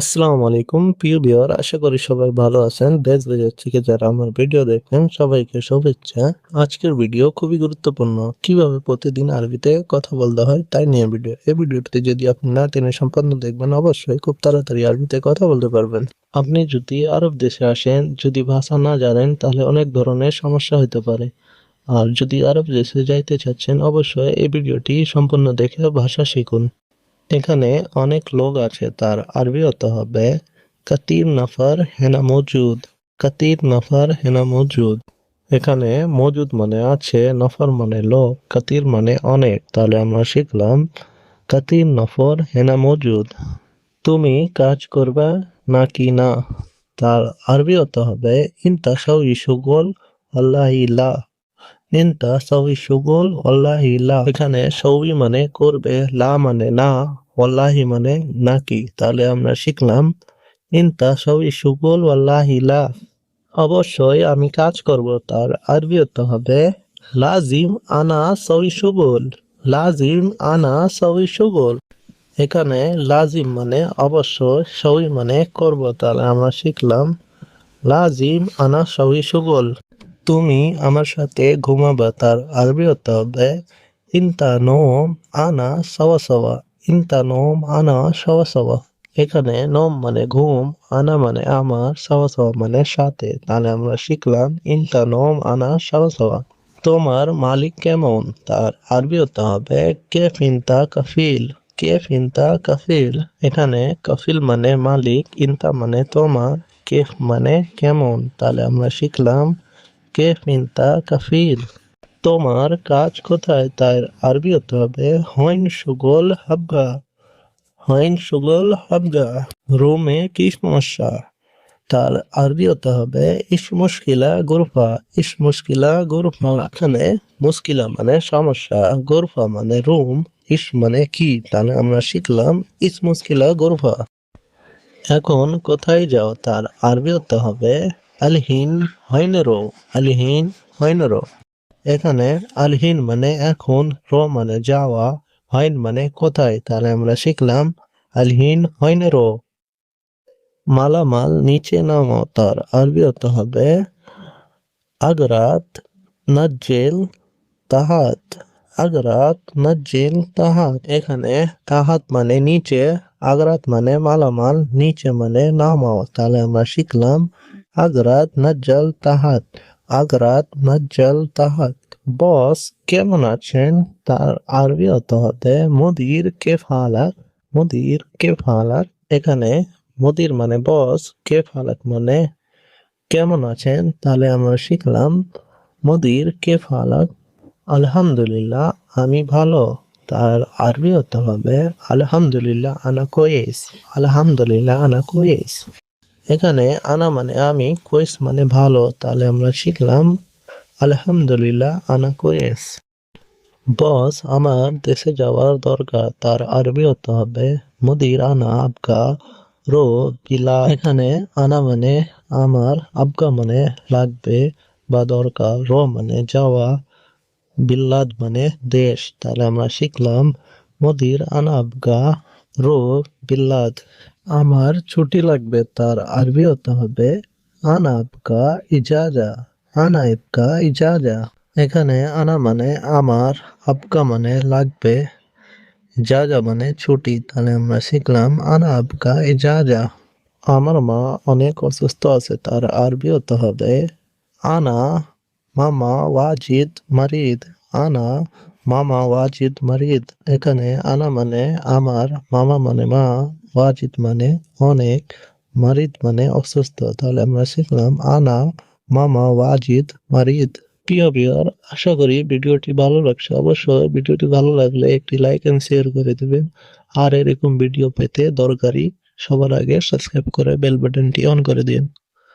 আসসালামু আলাইকুম, প্রিয় ভিউয়ার, আশা করি সবাই ভালো আছেন। দেশ বিদেশ থেকে যারা আমার ভিডিও দেখেন, সবাইকে শুভেচ্ছা। আজকের ভিডিও খুবই গুরুত্বপূর্ণ। কীভাবে প্রতিদিন আরবিতে কথা বলতে হয় তাই নিয়ে ভিডিও। এই ভিডিওটিতে যদি আপনি না টেনে সম্পন্ন দেখবেন, অবশ্যই খুব তাড়াতাড়ি আরবিতে কথা বলতে পারবেন। আপনি যদি আরব দেশে আসেন, যদি ভাষা না জানেন, তাহলে অনেক ধরনের সমস্যা হতে পারে। আর যদি আরব দেশে যাইতে চাচ্ছেন, অবশ্যই এই ভিডিওটি সম্পূর্ণ দেখে ভাষা শিখুন। এখানে অনেক লোক আছে, তার আরবি হতে হবে কাতির নাফার হেনা মজুদ। কাতির নাফার হেনা মজুদ। এখানে মজুদ মানে আছে, নফর মানে লোক কাতির মানে অনেক। তাহলে আমরা শিখলাম কাতির নফর হেনা মজুদ। তুমি কাজ করবে নাকি না? তার আরবি হতে হবে, ইনতা সাউই সুগল আল্লাহি লা। ইনতা সাউই সুগল আল্লাহ লা। এখানে সউই মানে করবে, লা মানে না। ওয়াল্লাহি মানে নাকি? তাহলে আমরা শিখলাম ইনতা সউই সুগল ওয়াল্লাহি লা। অবশ্যই আমি কাজ করব, তার আরবি হতে হবে, লাজিম আনা সউই সুগল লাজিম আনা সউই সুগল এখানে লাজিম মানে অবশ্যই সউই মানে করব, তাহলে আমরা শিখলাম, লাজিম আনা সউই সুগল তুমি আমার সাথে ঘুমাবা, তার আরবি হতে হবে, ইনতা নোম আনা সওয়া সওয়া। ইনতা নোম আনা সওয়া সওয়া এখানে নোম মানে ঘুম আনা মানে আমার সওয়া সওয়া মানে সাথে তাহলে আমরা শিখলাম ইনতা নোম আনা সওয়া সওয়া তোমার মালিক কেমন তার আরবি হতে হবে কেফ ইনতা কাফিল কেফ ইনতা কাফিল এখানে কাফিল মানে মালিক ইনতা মানে তোমার কেফ মানে কেমন তাহলে আমরা শিখলাম কেফ ইনতা কাফিল তোমার কাজ কোথায়? তার আরবি হতে হবে হইন সুগল হাবগা। হইন সুগল হাবগা। রোমে কি সমস্যা? তার আরবি হতে হবে ইস মুশকিলা গুরফা। ইস মুশকিলা গুরফা এখানে মুশকিলা মানে সমস্যা। গুরফা মানে রুম। ইস মানে কি? তাহলে আমরা শিখলাম ইস মুশকিলা গুরফা। এখন কোথায় যাও? তার আরবি হতে হবে আলহিন হইনরো। আলহিন হইনরো। এখানে আলহিন মানে এখন রো মানে যাওয়া, হইন মানে কোথায়? তাহলে আমরা শিখলাম আলহিন হইনরো মালামাল নিচে নামাও তার আরবি হতে হবে আগরাত নাজ্জেল তাহাত। আগরাত নাজ্জেল তাহাত, এখানে তাহাত মানে নিচে, আগরাত মানে মালামাল, নিচে মানে নামাও। তাহলে আমরা শিখলাম আগরাত নাজ্জাল তাহাত। আগরাত নাজ্জাল তাহাত বস কেমন আছেন? তার আরবি হতে হবে মুদির মুদির কেফ হালাত এখানে মুদির মানে বস কেফ হালাত মানে কেমন আছেন? তাহলে আমরা শিখলাম মুদির কেফ হালাত আলহামদুলিল্লাহ, আমি ভালো। তার আরবি হতে হবে, আলহামদুলিল্লাহ আনা কোয়েস আলহামদুলিল্লাহ আনা কোয়েস এখানে আনা মানে আমি, কোয়েস মানে ভালো, তাহলে আমরা শিখলাম, আলহামদুলিল্লাহ, আনা কোয়েস। বস, আমার দেশে যাওয়ার দরকার, তার আরবি হতে হবে, মুদির আনা আবগা, রো বিলা এখানে আনা মানে আমার, আবগা মানে লাগবে বা দরকার, রো মানে যাওয়া, বিল্লাদ মানে দেশ। তাহলে আমরা শিখলাম, মুদির আনা আবগা, রো, বিল্লাদ। আমার ছুটি লাগবে তার আরবি হতে হবে আনা আবগা ইজাজা আনা ইবকা ইজাজা এখানে আনা মানে আমার আবকা মানে লাগবে ইজাজা মানে ছুটি তাহলে আমরা শিখলাম আনা আবকা ইজাজা আমার মা অনেক অসুস্থ আছে তার আরবি হতে হবে আনা মামা ওয়াজিদ মারিদ আনা মামা ওয়াজিদ মারিদ এখানে আনা মানে আমার মামা মানে মা ওয়াজিদ মানে অনেক মারিদ মানে অসুস্থ। তাহলে আমরা শিখলাম, আনা, মামা ওয়াজিদ মারিদ প্রিয় বিয়ার আশা করি ভিডিওটি ভালো লাগছে। অবশ্যই ভিডিওটি ভালো লাগলে একটি লাইক এন্ড শেয়ার করে দেবেন। আর এরকম ভিডিও পেতে দরকারি সবার আগে সাবস্ক্রাইব করে বেল বাটনটি অন করে দিন।